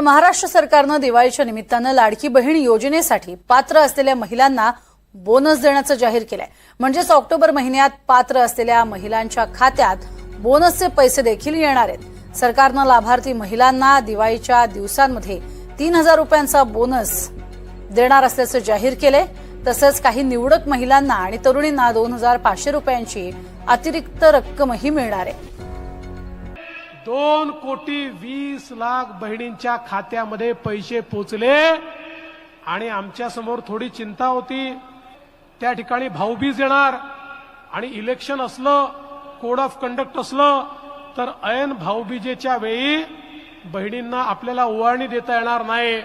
तर महाराष्ट्र सरकारनं दिवाळीच्या निमित्तानं लाडकी बहीण योजनेसाठी पात्र असलेल्या महिलांना बोनस देण्याचं जाहीर केलंय. म्हणजेच ऑक्टोबर महिन्यात पात्र असलेल्या महिलांच्या खात्यात बोनसचे पैसे देखील येणार आहेत. सरकारनं लाभार्थी महिलांना दिवाळीच्या दिवसांमध्ये तीन हजार रुपयांचा बोनस देणार असल्याचं जाहीर केलंय. तसंच काही निवडक महिलांना आणि तरुणींना दोन हजार पाचशे रुपयांची अतिरिक्त रक्कमही मिळणार आहे. दोन कोटी वीस लाख बहिणींच्या खात्यामध्ये पैसे पोचले. आणि आमच्यासमोर थोडी चिंता होती. त्या ठिकाणी भाऊबीज येणार. आणि इलेक्शन असलं कोड ऑफ कंडक्ट असलं तर ऐन भाऊबीजेच्या वेळी बहिणींना आपल्याला ओवाळणी देता येणार नाही.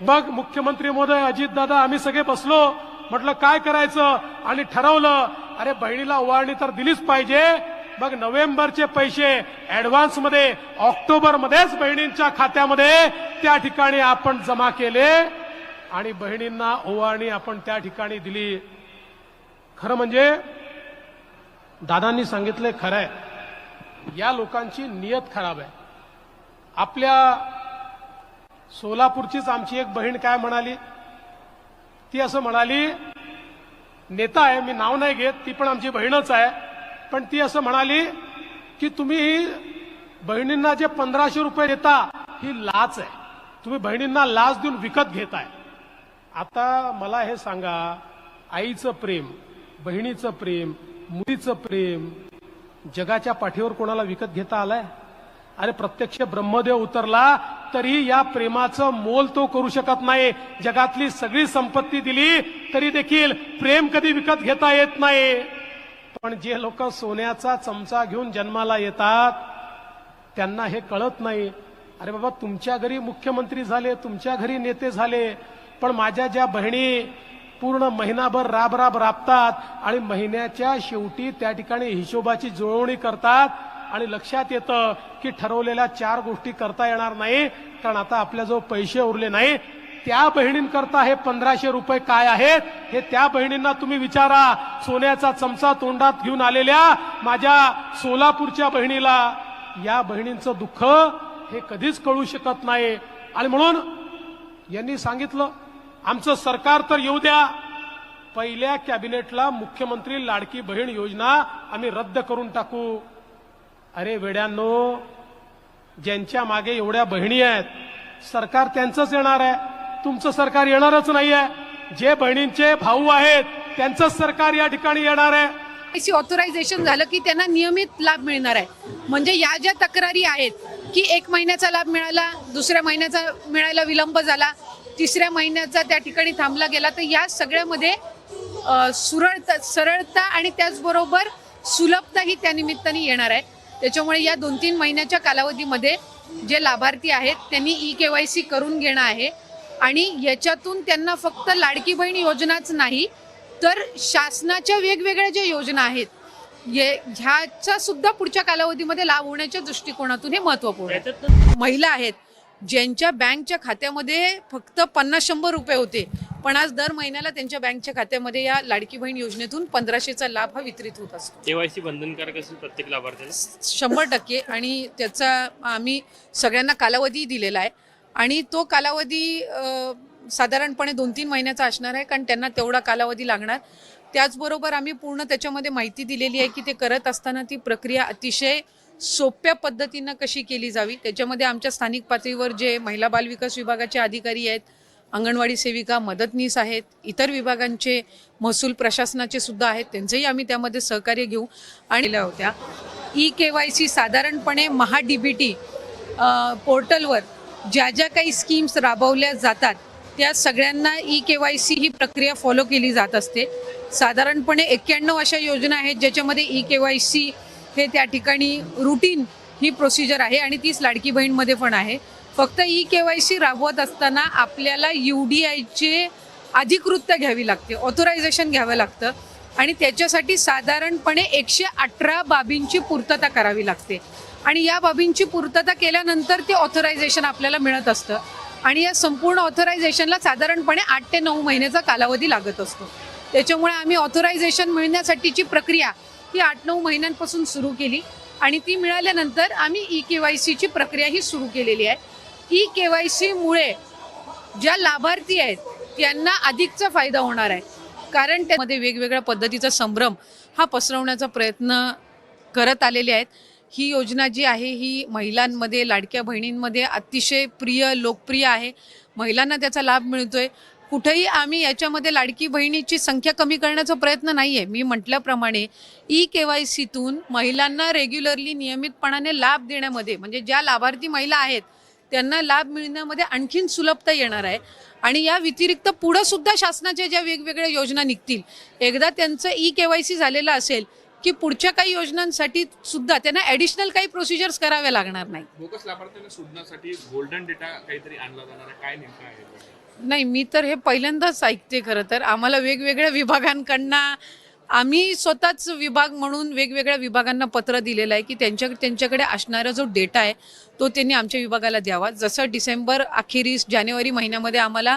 मग मुख्यमंत्री महोदय अजितदादा आम्ही सगळे बसलो. म्हटलं काय करायचं? आणि ठरवलं अरे बहिणीला ओवाळणी तर दिलीच पाहिजे मग नोव्हेंबरचे पैसे ऍडव्हान्समध्ये ऑक्टोबर मध्येच बहिणींच्या खात्यामध्ये त्या ठिकाणी आपण जमा केले आणि बहिणींना ओवाळणी आपण त्या ठिकाणी दिली. खरं म्हणजे दादांनी सांगितलंय खरं आहे या लोकांची नियत खराब आहे. आपल्या सोलापूरचीच आमची एक बहीण काय म्हणाली? ती असं म्हणाली नेता आहे मी नाव नाही घेत ती पण आमची बहीणच आहे. पण ती असं म्हणाली की तुम्ही बहिणींना जे पंधराशे रुपये देता ही लाच आहे. तुम्ही बहिणींना लाच देऊन विकत घेताय. आता मला हे सांगा आईचं प्रेम बहिणीचं प्रेम मुलीचं प्रेम जगाच्या पाठीवर कोणाला विकत घेता आलाय? अरे प्रत्यक्ष ब्रह्मदेव उतरला तरी या प्रेमाचं मोल तो करू शकत नाही. जगातली सगळी संपत्ती दिली तरी देखील प्रेम कधी विकत घेता येत नाही. पण जे लोक सोन्याचा चमचा घेऊन जन्माला येतात त्यांना हे कळत नाही. अरे बाबा तुमच्या घरी मुख्यमंत्री झाले तुमच्या घरी नेते झाले पण माझ्या ज्या बहिणी पूर्ण महिनाभर राब राब राबतात आणि महिन्याच्या शेवटी त्या ठिकाणी हिशोबाची जुळवणी करतात आणि लक्षात येतं की ठरवलेल्या चार गोष्टी करता येणार नाही कारण आता आपल्याजवळ पैसे उरले नाही त्या बहिणींकरता हे पंधराशे रुपये काय आहेत हे त्या बहिणींना तुम्ही विचारा. सोन्याचा चमचा तोंडात घेऊन आलेल्या माझ्या सोलापूरच्या बहिणीला या बहिणींचं दुःख हे कधीच कळू शकत नाही. आणि म्हणून यांनी सांगितलं आमचं सरकार तर येऊ द्या. पहिल्या कॅबिनेटला मुख्यमंत्री लाडकी बहीण योजना आम्ही रद्द करून टाकू. अरे वेड्यांनो ज्यांच्या मागे एवढ्या बहिणी आहेत सरकार त्यांचंच येणार आहे. तुमचं सरकार येणारच नाही आहे जे बहिणींचे भाऊ आहेत त्यांचंच सरकार या ठिकाणी येणार आहे. सी ऑथोरायझेशन झालं की त्यांना नियमित लाभ मिळणार आहे. म्हणजे या ज्या तक्रारी आहेत की एक महिन्याचा लाभ मिळाला दुसऱ्या महिन्याचा मिळायला विलंब झाला तिसऱ्या महिन्याचा त्या ठिकाणी थांबला गेला तर या सगळ्यामध्ये सुरळता सरळता आणि त्याचबरोबर सुलभता ही त्या निमित्ताने येणार आहे. त्याच्यामुळे या दोन तीन महिन्याच्या कालावधीमध्ये जे लाभार्थी आहेत त्यांनी ई के वाय सी करून घेणं आहे. आणि याच्यातून त्यांना फक्त लाडकी बहीण योजनाच नाही तर शासनाच्या वेगवेगळ्या ज्या योजना आहेत ह्याचा सुद्धा पुढच्या कालावधीमध्ये लाभ होण्याच्या दृष्टिकोनातून हे महत्त्वपूर्ण महिला आहेत ज्यांच्या बँकच्या खात्यामध्ये फक्त पन्नास शंभर रुपये होते पण आज दर महिन्याला त्यांच्या बँकच्या खात्यामध्ये या लाडकी बहीण योजनेतून पंधराशेचा लाभ हा वितरित होत असतो. केवायसी बंधनकारक असेल प्रत्येक लाभार्थ्याला? शंभर टक्के आणि त्याचा आम्ही सगळ्यांना कालावधी दिलेला आहे. आणि तो कालावधी साधारणपणे दोन तीन महिन्याचा असणार आहे कारण त्यांना तेवढा कालावधी लागणार. त्याचबरोबर आम्ही पूर्ण त्याच्यामध्ये माहिती दिलेली आहे की ते करत असताना ती प्रक्रिया अतिशय सोप्या पद्धतीनं कशी केली जावी. त्याच्यामध्ये आमच्या स्थानिक पातळीवर जे महिला बालविकास विभागाचे अधिकारी आहेत अंगणवाडी सेविका मदतनीस आहेत इतर विभागांचे महसूल प्रशासनाचे सुद्धा आहेत त्यांचंही आम्ही त्यामध्ये सहकार्य घेऊ. आणि होत्या. ई के वाय सी साधारणपणे महा डी बी टी पोर्टलवर ज्या ज्या काही स्कीम्स राबवल्या जातात त्या सगळ्यांना ई के वाय सी ही प्रक्रिया फॉलो केली जात असते. साधारणपणे एक्क्याण्णव अशा योजना आहेत ज्याच्यामध्ये ई के वाय सी हे त्या ठिकाणी रुटीन ही प्रोसिजर आहे आणि तीच लाडकी बहीणमध्ये पण आहे. फक्त ई के वाय सी राबवत असताना आपल्याला यू डी आयचे अधिकृतता घ्यावी लागते ऑथोरायझेशन घ्यावं लागतं आणि त्याच्यासाठी साधारणपणे एकशे अठरा बाबींची पूर्तता करावी लागते. आणि या बाबींची पूर्तता केल्यानंतर ते ऑथोरायझेशन आपल्याला मिळत असतं. आणि या संपूर्ण ऑथोरायझेशनला साधारणपणे आठ ते नऊ महिन्याचा कालावधी लागत असतो. त्याच्यामुळे आम्ही ऑथोरायझेशन मिळण्यासाठीची प्रक्रिया ही आठ नऊ महिन्यांपासून सुरू केली. आणि ती मिळाल्यानंतर आम्ही ई के वाय सीची प्रक्रियाही सुरू केलेली आहे. ई के वाय सीमुळे ज्या लाभार्थी आहेत त्यांना अधिकचा फायदा होणार आहे. कारण त्यामध्ये वेगवेगळ्या पद्धतीचा संभ्रम हा पसरवण्याचा प्रयत्न करत आलेले आहेत. ही योजना जी आहे ही महिलांमध्ये लाडक्या बहिणींमध्ये अतिशय प्रिय लोकप्रिय आहे. महिलांना त्याचा लाभ मिळतोय. कुठेही आम्ही याच्यामध्ये लाडकी बहिणीची संख्या कमी करण्याचा प्रयत्न नाही आहे मी म्हटल्याप्रमाणे ई के वाय सीतून महिलांना रेग्युलरली नियमितपणाने लाभ देण्यामध्ये म्हणजे ज्या लाभार्थी महिला आहेत त्यांना लाभ मिळण्यामध्ये आणखीन सुलभता येणार आहे. आणि या व्यतिरिक्त पुढं सुद्धा शासनाच्या ज्या वेगवेगळ्या योजना निघतील एकदा त्यांचं ई के वाय सी झालेलं असेल की पुढच्या काही योजनांसाठी सुद्धा त्यांना ॲडिशनल काही प्रोसिजर्स कराव्या लागणार नाही. बोगस लाभार्थ्यांना शोधण्यासाठी गोल्डन डेटा काहीतरी आणला जाणार आहे. काय नेमकं आहे? नाही मी तर हे पहिल्यांदाच ऐकते खरं तर. आम्हाला वेगवेगळ्या विभागांकडनं आम्ही स्वतःच विभाग म्हणून वेगवेगळ्या विभागांना पत्र दिलेलं आहे की त्यांच्या त्यांच्याकडे असणारा जो डेटा आहे तो त्यांनी आमच्या विभागाला द्यावा. जसं डिसेंबर अखेरीस जानेवारी महिन्यामध्ये आम्हाला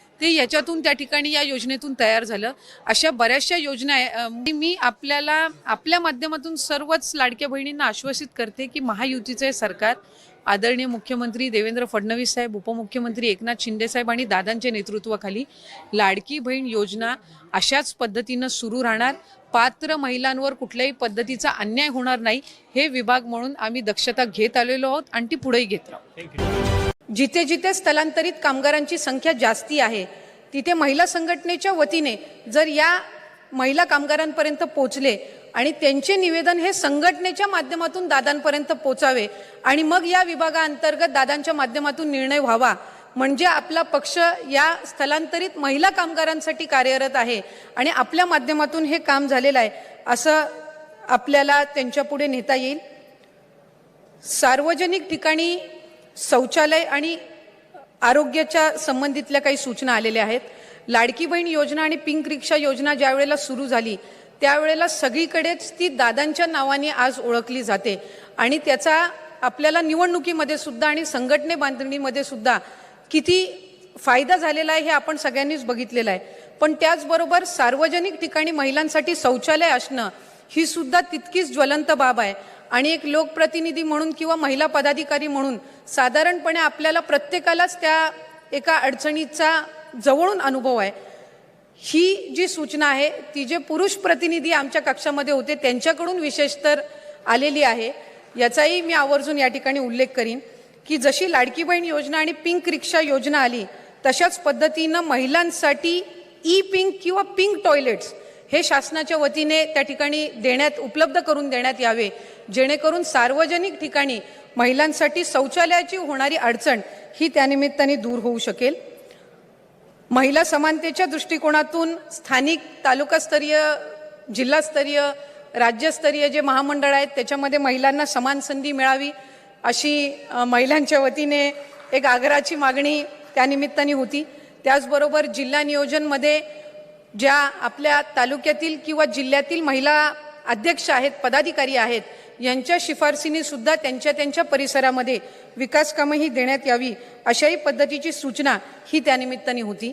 ते याच्यातून त्या ठिकाणी या योजनेतून तयार झालं. अशा बऱ्याचशा योजना आहे. मी आपल्याला आपल्या माध्यमातून सर्वच लाडक्या बहिणींना आश्वासित करते की महायुतीचं हे सरकार आदरणीय मुख्यमंत्री देवेंद्र फडणवीस साहेब उपमुख्यमंत्री एकनाथ शिंदे साहेब आणि दादांच्या नेतृत्वाखाली लाडकी बहीण योजना अशाच पद्धतीनं सुरू राहणार. पात्र महिलांवर कुठल्याही पद्धतीचा अन्याय होणार नाही. हे विभाग म्हणून आम्ही दक्षता घेत आलेलो आहोत आणि ती पुढेही घेत राहू. जिथे जिथे स्थलांतरित कामगारांची संख्या जास्ती आहे तिथे महिला संघटनेच्या वतीने जर या महिला कामगारांपर्यंत पोचले आणि त्यांचे निवेदन हे संघटनेच्या माध्यमातून दादांपर्यंत पोचावे आणि मग या विभागाअंतर्गत दादांच्या माध्यमातून निर्णय व्हावा म्हणजे आपला पक्ष या स्थलांतरित महिला कामगारांसाठी कार्यरत आहे आणि आपल्या माध्यमातून हे काम झालेलं आहे असं आपल्याला त्यांच्यापुढे नेता येईल. सार्वजनिक ठिकाणी शौचालय आणि आरोग्याच्या संबंधितल्या काही सूचना आलेल्या आहेत. लाडकी बहीण योजना आणि पिंक रिक्षा योजना ज्या वेळेला सुरू झाली त्यावेळेला सगळीकडेच ती दादांच्या नावाने आज ओळखली जाते. आणि त्याचा आपल्याला निवडणुकीमध्ये सुद्धा आणि संघटने बांधणीमध्ये सुद्धा किती फायदा झालेला आहे हे आपण सगळ्यांनीच बघितलेलं आहे. पण त्याचबरोबर सार्वजनिक ठिकाणी महिलांसाठी शौचालय असणं ही सुद्धा तितकीच ज्वलंत बाब आहे. आणि एक लोकप्रतिनिधी म्हणून किंवा महिला पदाधिकारी म्हणून साधारणपणे आपल्याला प्रत्येकालाच त्या एका अडचणीचा जवळून अनुभव आहे. ही जी सूचना आहे ती जे पुरुष प्रतिनिधी आमच्या कक्षामध्ये होते त्यांच्याकडून विशेष तर आलेली आहे. याचाही मी आवर्जून या ठिकाणी उल्लेख करीन की जशी लाडकी बहीण योजना आणि पिंक रिक्षा योजना आली तशाच पद्धतीनं महिलांसाठी ई पिंक किंवा पिंक टॉयलेट्स हे शासनाच्या वतीने त्या ठिकाणी देण्यात उपलब्ध करून देण्यात यावे. जेणेकरून सार्वजनिक ठिकाणी महिलांसाठी शौचालयाची होणारी अडचण ही त्यानिमित्ताने दूर होऊ शकेल. महिला समानतेच्या दृष्टिकोनातून स्थानिक तालुकास्तरीय जिल्हास्तरीय राज्यस्तरीय जे महामंडळ आहेत त्याच्यामध्ये महिलांना समान संधी मिळावी अशी महिलांच्या वतीने एक आग्रहाची मागणी त्यानिमित्ताने होती. त्याचबरोबर जिल्हा नियोजनमध्ये ज्या आपल्या तालुक्यातील किंवा जिल्ह्यातील महिला अध्यक्ष आहेत पदाधिकारी आहेत यांच्या शिफारसीने सुद्धा त्यांच्या त्यांच्या परिसरामध्ये विकास कामं ही देण्यात यावी अशाही पद्धतीची सूचना ही त्यानिमित्ताने होती.